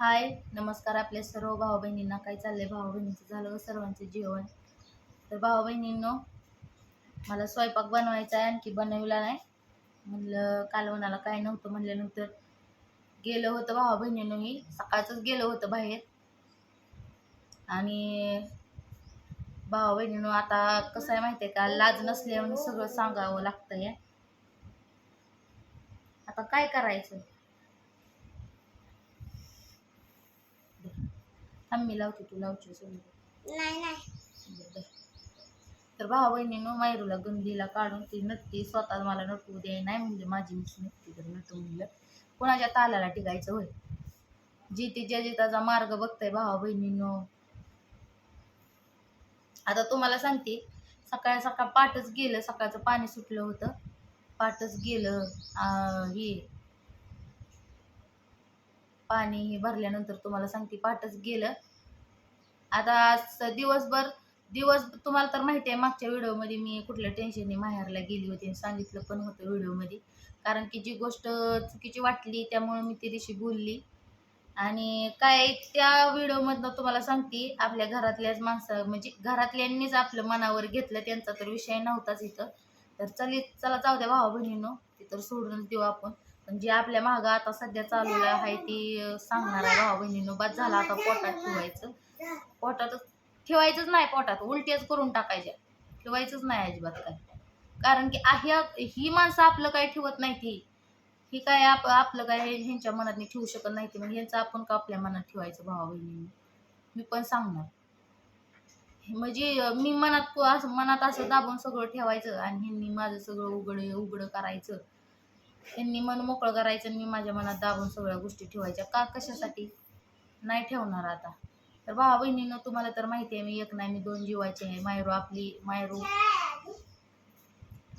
हाय नमस्कार आपल्या सर्व भाऊ बहिणींना काय चाललंय भाऊ बहिणीचं झालं सर्वांचे सर्वांचं जेवण? तर भाऊ बहिणींनो मला स्वयंपाक बनवायचा आहे आणखी बनवला नाही. म्हणलं कालवणाला काय नव्हतं म्हणल्यानंतर गेलं होतं भाऊ बहिणीनं मी. सकाळचंच गेलं होतं बाहेर. आणि भाऊ बहिणींनो आता कसं आहे माहिती आहे का? लाज नसल्यामुळे सगळं सांगावं लागतंय. आता काय करायचं? थांब मी लावते तू लावची सोबत नाही नाही. तर भावा बहिणीनं मायरूला गंदीला काढून ती नटती स्वतः मला नटवू दे नाही म्हणजे माझी मिस नटती तर नटू म्हणलं. कोणाच्या तालाला टिकायचं होय? जी ती ज्या जिताचा मार्ग बघताय भावा बहिणीनं. आता तुम्हाला सांगते सकाळ सकाळ पाटच गेलं सकाळचं पाणी सुटलं होतं. पाटच गेलं हे पाणी हे भरल्यानंतर तुम्हाला सांगते पाठच गेलं. आता दिवसभर दिवस तुम्हाला तर माहिती आहे मागच्या व्हिडिओमध्ये मी कुठल्या टेन्शनने माहेरला गेली होती आणि सांगितलं पण होतं व्हिडिओमध्ये. कारण की जी गोष्ट चुकीची वाटली त्यामुळे मी ती दिवशी बोलली. आणि काय त्या व्हिडिओमधनं तुम्हाला सांगते आपल्या घरातल्याच माणसं म्हणजे घरातल्यांनीच आपलं मनावर घेतलं त्यांचा तर विषय नव्हताच इथं. तर चली चला जाऊ द्या भावा बहिणीनं ते तर सोडूनच देऊ आपण. पण जे आपल्या मागं आता सध्या चालू आहे ती सांगणार आहे भावा बहिणीनं बाद झाला आता पोटात ठेवायचं. पोटातच ठेवायचंच नाही पोटात उलट्याच करून टाकायच्या. ठेवायचंच नाही अजिबात काय. कारण की ह्या ही माणसं आपलं काय ठेवत नाही ती. ही काय आप आपलं काय ह्यांच्या मनात ठेवू शकत नाही ती. मग ह्यांचं आपण का आपल्या मनात ठेवायचं भावा बहिणींनी? मी पण सांगणार. म्हणजे मी मनात असं मनात असं दाबून सगळं ठेवायचं आणि ह्यांनी माझं सगळं उघड उघडं करायचं. त्यांनी मन मोकळं करायचं आणि मी माझ्या मनात दाबून सगळ्या गोष्टी ठेवायच्या. का कशासाठी? नाही ठेवणार आता. तर भावा बहिणीनं तुम्हाला तर माहिती आहे मी एक नाही मी दोन जीवाचे आहे. मायरू आपली मायरू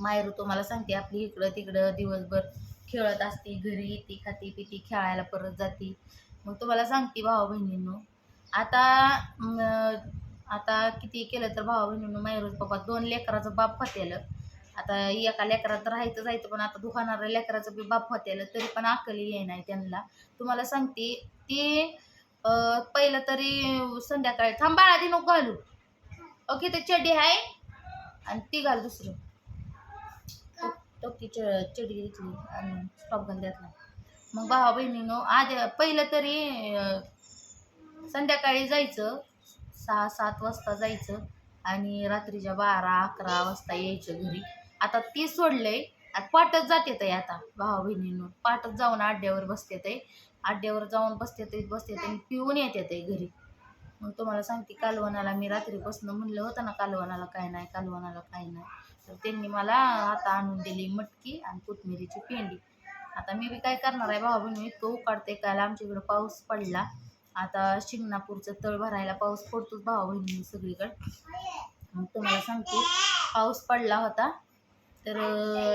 मायरू तुम्हाला सांगते आपली इकडं तिकडं दिवसभर खेळत असते घरी येते खाती पिती खेळायला परत जाते. मग तुम्हाला सांगते भावा बहिणींनो आता आता किती केलं तर भावा बहिणींनो मायरूच पप्पा दोन लेकराचं बाप फतेलं. आता एका लेकरात राहायचं जायचं पण आता दुकानाला लेकराचं बी बाप होत्याला तरी पण अकली ये नाही त्यांना. तुम्हाला सांगते ती पहिलं तरी संध्याकाळी थांबाळा आधी नको घालू ओके ते चडी आहे आणि ती घाल दुसरं. टोकी च- चड्डी घेतली आणि स्टॉप घाल त्यातला मग भावा बहिणीनो आधी पहिलं तरी संध्याकाळी जायचं सहा सात वाजता जायचं आणि रात्रीच्या बारा अकरा वाजता यायचं घरी. आता ती सोडलंय. आणि पाटच जाते ते आता. भावा बहिणीनं पाटच जाऊन आड्यावर बसते ते आड्यावर जाऊन बसते ते बसते ते पिऊन येते ते घरी. मग तुम्हाला सांगते कालवणाला मी रात्रीपासून म्हणलं होतं ना कालवणाला काय नाही कालवणाला काय नाही. तर त्यांनी मला आता आणून दिली मटकी आणि कोथमिरीची पेंडी. आता मी बी काय करणार आहे भावा बहिणी इतकं उकाडते काल. आमच्याकडं पाऊस पडला. आता शिंगणापूरचं तळ भरायला पाऊस पडतोच भावा बहिणी सगळीकडे. मग तुम्हाला सांगते पाऊस पडला होता. तर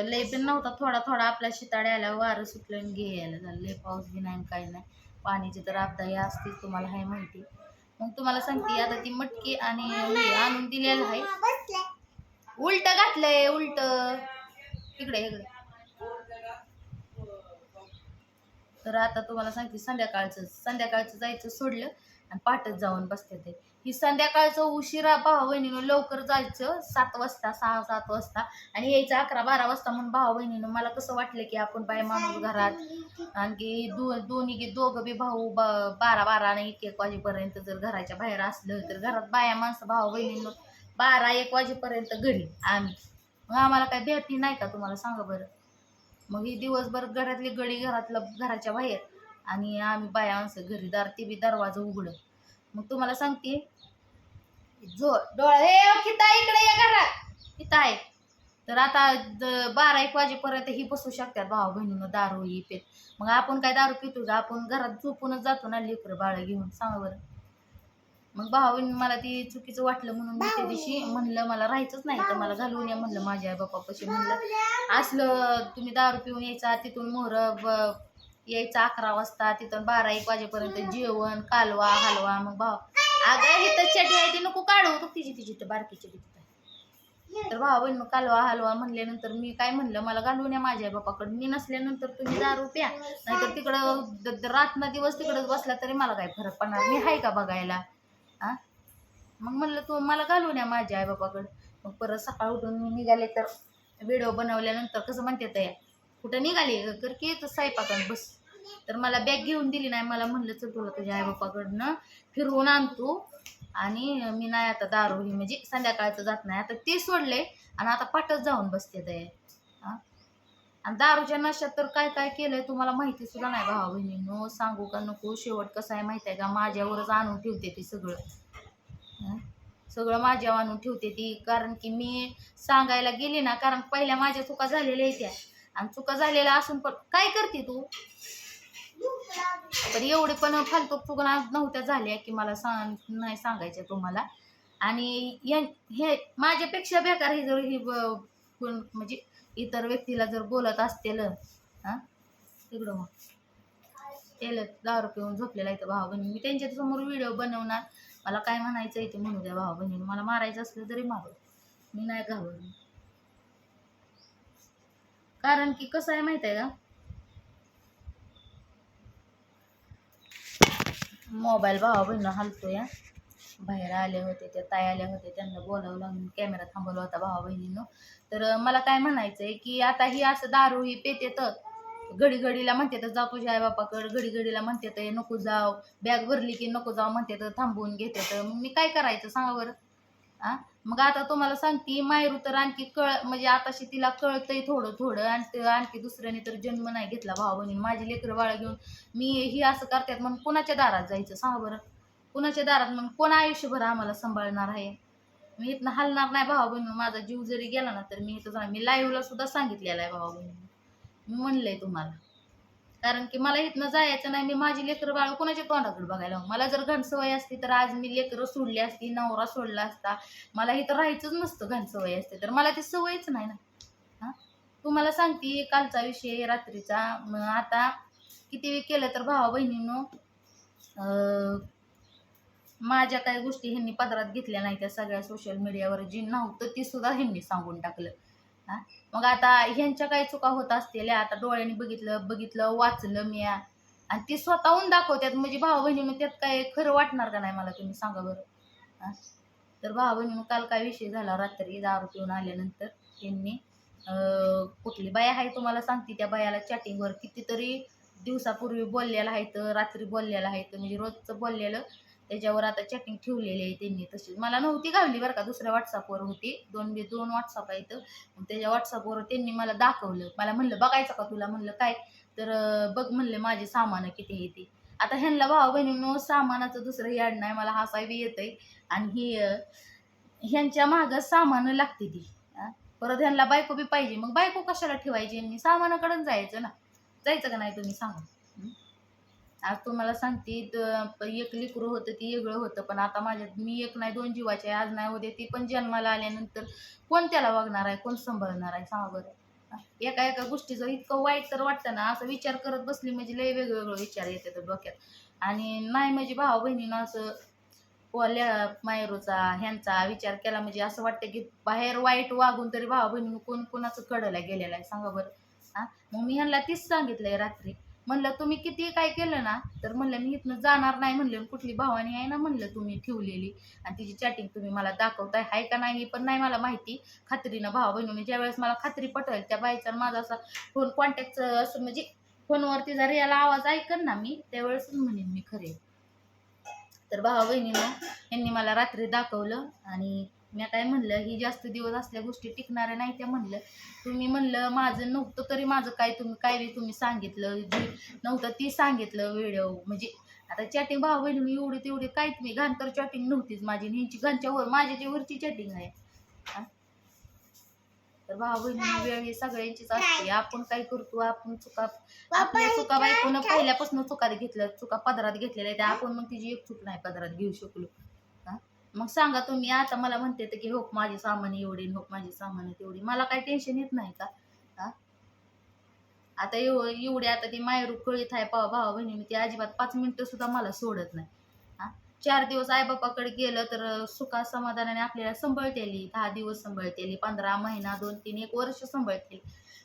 लय पण नव्हता. थोडा थोडा आपल्या शिताड्याला वारं सुटलं आणि घ्यायला झालं. लय पाऊस बी नाही काही नाही. पाण्याची तर आपदा हे असतेच तुम्हाला आहे माहिती. मग तुम्हाला सांगते आता ती मटकी आणि आणून दिलेलं आहे. उलट घातलंय उलट. इकडे इकडे. तर आता तुम्हाला सांगते संध्याकाळचं संध्याकाळचं जायचं सोडलं आणि पाठच जाऊन बसते ते. ही संध्याकाळचं उशिरा भाऊ बहिणीनं लवकर जायचं सात वाजता सहा सात वाजता. आणि यायचं अकरा बारा वाजता म्हणून भाऊ बहिणीनं मला कसं वाटलं की आपण बाय माणूस घरात. आणखी दो दोन्ही दोघं बी भाऊ बा बारा बारा आणि एक एक वाजेपर्यंत जर घराच्या बाहेर असलं तर घरात बाया माणसं भाऊ बहिणीनं बारा एक वाजेपर्यंत घरी. आम्ही. मग आम्हाला काय भ्याती नाही का तुम्हाला? सांगा बरं. मग ही दिवसभर घरातली गडी घरातलं घराच्या बाहेर. आणि आम्ही बाया माणसं घरी. दार ते बी दरवाजा उघडं. मग तुम्हाला सांगते. जो डोळा हे किता इकडे या घरात. किता आहे तर आता बारा एक वाजेपर्यंत ही बसू शकतात. भाऊ बहिणीनं दारू ही पेत. मग आपण काय दारू पितो? का आपण घरात झोपूनच जातो ना लेकर बाळ घेऊन. सांगा बरं. मग भावाने मला ती चुकीचं वाटलं म्हणून मी त्या दिवशी म्हणलं मला राहायचंच नाही. तर मला घालून या म्हणलं माझ्या आई बापापाशी म्हणलं. असलं तुम्ही दारू पिऊन यायचा तिथून मोहर यायचं अकरा वाजता तिथून बारा एक वाजेपर्यंत जेवण कालवा हलवा मग भाव. अगं ही तर चटी आहे ती नको काढू तू तिची तिची तर बारकी चटी तिथं. तर भावा बहिण कालवा हलवा म्हणल्यानंतर मी काय म्हणलं मला घालून या माझ्या बापाकडे. मी नसल्यानंतर तुम्ही दारू प्या. नाहीतर तिकडं द- द- रात ना दिवस तिकडं बसला तरी मला काय फरक पडणार मी आहे का बघायला? हा मग म्हणलं तू मला घालून या माझ्या आई बापाकडे. मग परत सकाळ उठून मी निघाले तर व्हिडिओ बनवल्यानंतर कसं म्हणते ते कुठं निघाली कर की तर स्वयंपाकात बस. तर मला बॅग घेऊन दिली नाही. मला म्हणलं चल तुला तुझ्या आईबापाकडनं फिरवून आणतो. आणि मी नाही आता दारू ही म्हणजे संध्याकाळचं जात नाही. आता ते सोडले आणि आता पाठच जाऊन बसते दया. आणि दारूच्या नशात तर काय काय केलंय तुम्हाला माहिती सुद्धा नाही भावा बहिणींनो. सांगू का नको? शेवट कसं आहे माहिती आहे का? माझ्यावरच आणून ठेवते ती सगळं. सगळं माझ्यावर आणून ठेवते ती. कारण की मी सांगायला गेली ना कारण पहिल्या माझ्या चुका झालेल्या आहेत त्या. आणि चुका झालेला असून पण काय करते तू? तर एवढे पण फालतू चुका नव्हत्या झाल्या की मला सांग नाही सांगायच्या तुम्हाला. आणि हे माझ्यापेक्षा बेकार हे जर ही म्हणजे इतर व्यक्तीला जर बोलत असतील हां? तिकडं मग त्याला दारू पिऊन झोपलेला आहे भावा बहिणी मी त्यांच्यासमोर व्हिडिओ बनवणार. मला काय म्हणायचं आहे ते म्हणू द्या भावा बहिणी मला मारायचं असलं तरी मारू. मी नाही घाबरली कारण की कसं आहे माहीत आहे का? मोबाईल भावा बहिणं हलतो या बाहेर आले होते त्या ताई आले होते त्यांना बोलावं लागून कॅमेरा थांबवला होता भावा बहिणीनं. तर मला काय म्हणायचं आहे की आता ही असं दारू ही पेते तर घडी घडीला म्हणते तर जा तुझ्या आई बापाकडे घडी घडीला म्हणते तर नको जाव बॅग भरली की नको जाव म्हणते तर थांबवून घेते तर मग मी काय करायचं सांगा बरं? आ? मग आता तुम्हाला सांगते मायरू तर आणखी कळ म्हणजे आताशी तिला कळतंय थोडं थोडं. आणि आणखी दुसऱ्याने तर जन्म नाही घेतला भाऊ बहिणी माझी लेकरं बाळ घेऊन मी ही असं करतात म्हणून कुणाच्या दारात जायचं सांगा बरं? कुणाच्या दारात म्हणून कोण आयुष्यभर आम्हाला सांभाळणार आहे? मी इथनं हलणार नाही भावा बहिणी माझा जीव जरी गेला ना तर मी इथं मी लाईव्हला सुद्धा सांगितलेला आहे भावा बहिणी मी म्हणलंय तुम्हाला. कारण की मला इथनं जायचं नाही मी माझी लेकरं बाळ कोणाच्या तोंडाकडे बघायला मला जर घण सवय असती तर आज मी लेकरं सोडली असती नवरा सोडला असता. मला इथं राहायचंच नसतं घण सवय असते तर मला ती सवयच नाही ना. तुम्हाला सांगते कालचा विषय रात्रीचा. मग आता किती वेळ केलं तर भावा बहिणीनं माझ्या काही गोष्टी ह्यांनी पदरात घेतल्या नाही त्या सगळ्या सोशल मीडियावर जी नव्हतं ती सुद्धा ह्यांनी सांगून टाकलं. हा? मग आता ह्यांच्या काही चुका होत असतील आता डोळ्यांनी बघितलं बघितलं वाचलं मी आणि ती स्वतःहून दाखवतात. म्हणजे भाऊ बहिणी त्यात काय खरं वाटणार का नाही मला तुम्ही सांगा बरं. तर भाऊ बहिणी काल काय विषय झाला? रात्री दारू पिऊन आल्यानंतर त्यांनी अं, कुठली बाया आहे तुम्हाला सांगते? त्या बायाला चॅटिंगवर कितीतरी दिवसापूर्वी बोललेलं आहे तर रात्री बोललेलं आहे. तर म्हणजे रोजचं बोललेलं त्याच्यावर आता चॅटिंग ठेवलेली आहे त्यांनी तशी मला नव्हती घालली बरं का दुसऱ्या व्हॉट्सअपवर होती. दोन बी दोन व्हॉट्सअप आहेत. त्याच्या व्हॉट्सअपवर त्यांनी मला दाखवलं. मला म्हणलं बघायचं का तुला? म्हणलं काय? तर बघ म्हणले माझे सामान किती आहे ते? आता ह्यांना भाऊ बहिणीनं सामानाचं दुसरं याड नाही. मला हसाय बी आहे आणि ही ह्यांच्या मागं सामानं लागते ती. परत ह्यांना बायको बी पाहिजे. मग बायको कशाला ठेवायची? यांनी सामानाकडून जायचं ना. जायचं का नाही तुम्ही सांगा. आज तुम्हाला सांगते एक लेकरू होतं ती वेगळं होतं पण आता माझ्या मी एक नाही दोन जीवाचे आहे आज नाही उद्या ती पण जन्माला आल्यानंतर कोण त्याला वागणार आहे कोण सांभाळणार आहे सांगा बरं. एका एका गोष्टीचं इतकं वाईट तर वाटतं ना असं विचार करत बसली म्हणजे लय वेगळं विचार येतात डोक्यात. आणि नाही म्हणजे भावा बहिणीनं असं ओल्या मायरूचा ह्यांचा विचार केला म्हणजे असं वाटतं की बाहेर वाईट वागून तरी भावा बहिणी कोण कोणाचं कडला गेलेलं आहे सांगा बरं. हा? मग मी ह्यांना तीच सांगितलंय रात्री. म्हणलं तुम्ही किती काय केलं ना तर म्हणलं मी इथनं जाणार नाही म्हणलं कुठली भावानी आहे ना म्हणलं तुम्ही ठेवलेली. आणि तिची चॅटिंग तुम्ही मला दाखवताय आहे का नाही पण नाही मला माहिती. खात्रीनं भावा बहिणीने ज्यावेळेस मला खात्री पटेल त्या बाईचा माझा असा फोन कॉन्टॅक्टचं असं म्हणजे फोनवरती जर याला आवाज ऐकन ना मी त्यावेळेस म्हणेन मी खरे. तर भावा बहिणीनं यांनी मला रात्री दाखवलं आणि मी काय म्हणलं ही जास्त दिवस असल्या गोष्टी टिकणाऱ्या नाही त्या म्हणलं. तुम्ही म्हणलं माझं नव्हतं तरी माझं काय तुम्ही काय तुम्ही सांगितलं. जी नव्हतं ती सांगितलं व्हिडिओ म्हणजे आता चॅटिंग भाऊ बहिणी एवढी तेवढी काय तुम्ही घाण तर चॅटिंग नव्हतीच माझी. ह्यांची घाणच्या वर माझ्या वरची चॅटिंग आहे? तर भाऊ बहिणी वेळ ही सगळ्यांचीच असते. आपण काय करतो? आपण चुका आपल्या चुका बायकोनं पहिल्यापासून चुका घेतल्या चुका पदरात घेतलेल्या त्या आपण मग तिची एक चूक नाही पदरात घेऊ शकलो? मग सांगा तुम्ही आता मला म्हणते तर की होक माझी सामान एवढी होक माझी सामान तेवढी. मला काही टेन्शन येत नाही का? हा? आता एव एवढी आता ती मायरू कळीत आहे पाव भावा बहिणी ती अजिबात पाच मिनिटं सुद्धा मला सोडत नाही. हा? चार दिवस आईबापाकडे गेलं तर सुखा समाधानाने आपल्याला सांभाळतेली दहा दिवस सांभाळतेली पंधरा महिना दोन तीन एक वर्ष सांभाळतेली.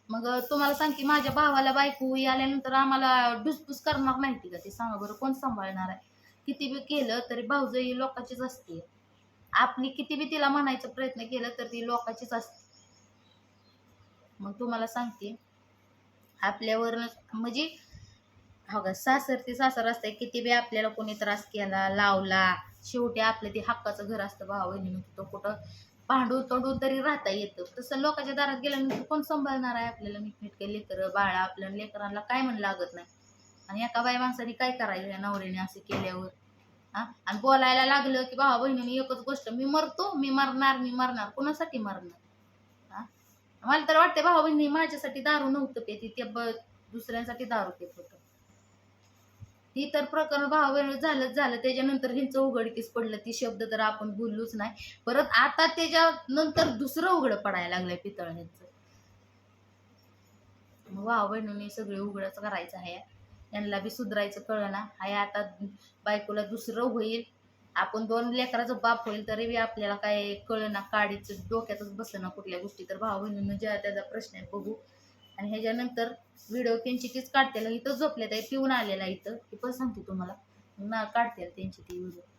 मग तुम्हाला सांगते माझ्या भावाला बायको आल्यानंतर आम्हाला डुसपूस करणार माहिती का? ते सांगा बरं कोण सांभाळणार आहे? किती बी केलं तरी भाऊजही लोकांचीच असते आपली किती बी तिला म्हणायचा प्रयत्न केला तर ती लोकांचीच असते. मग तुम्हाला सांगते आपल्यावर म्हणजे हो का सासर ते सासर असते किती बी आपल्याला कोणी त्रास केला लावला शेवटी आपलं ते हक्काचं घर असतं भाव तो कुठं भांडून तोडून तरी राहता येतं. तसं लोकांच्या दारात गेल्यानंतर म्हणजे कोण सांभाळणार आहे आपल्याला? नीटनेटके लेकरं बाळा आपल्या लेकरांना काय म्हण लागत नाही. आणि एका बाई माणसाने काय करायचं नवऱ्याने असं केल्यावर? हा? आणि बोलायला लागलं की भावा बहिणीने एकच गोष्ट मी मरतो मी मरणार मी मरणार कोणासाठी मरणार? हा? मला तर वाटते भावा बहिणी माझ्यासाठी दारू नव्हतं पेती ते ब दुसऱ्यांसाठी दारू पेत होतं. ती तर प्रकरण भावा बहिणी झालंच झालं. त्याच्यानंतर ह्यांचं उघडकीस पडलं. ती शब्द तर आपण बोललोच नाही. परत आता त्याच्यानंतर दुसरं उघडं पडायला लागलंय पितळ ह्यांचं. भावा बहिणीने सगळे उघडच करायचं आहे. यांना बी सुधरायचं कळलं ना हाय आता बायकोला दुसरं होईल. आपण दोन लेकराचं बाप होईल तरी बी आपल्याला काय कळलं ना काडीचं डोक्यातच बसलं ना कुठल्या गोष्टी. तर भाऊ बहिणीनं ज्या त्याचा प्रश्न आहे बघू. आणि ह्याच्यानंतर व्हिडिओ त्यांची तीच काढतेला. इथं झोपल्या आहे पिऊन आलेला इथं. ती पण सांगते तुम्हाला. ना काढते त्यांची ती व्हिडिओ.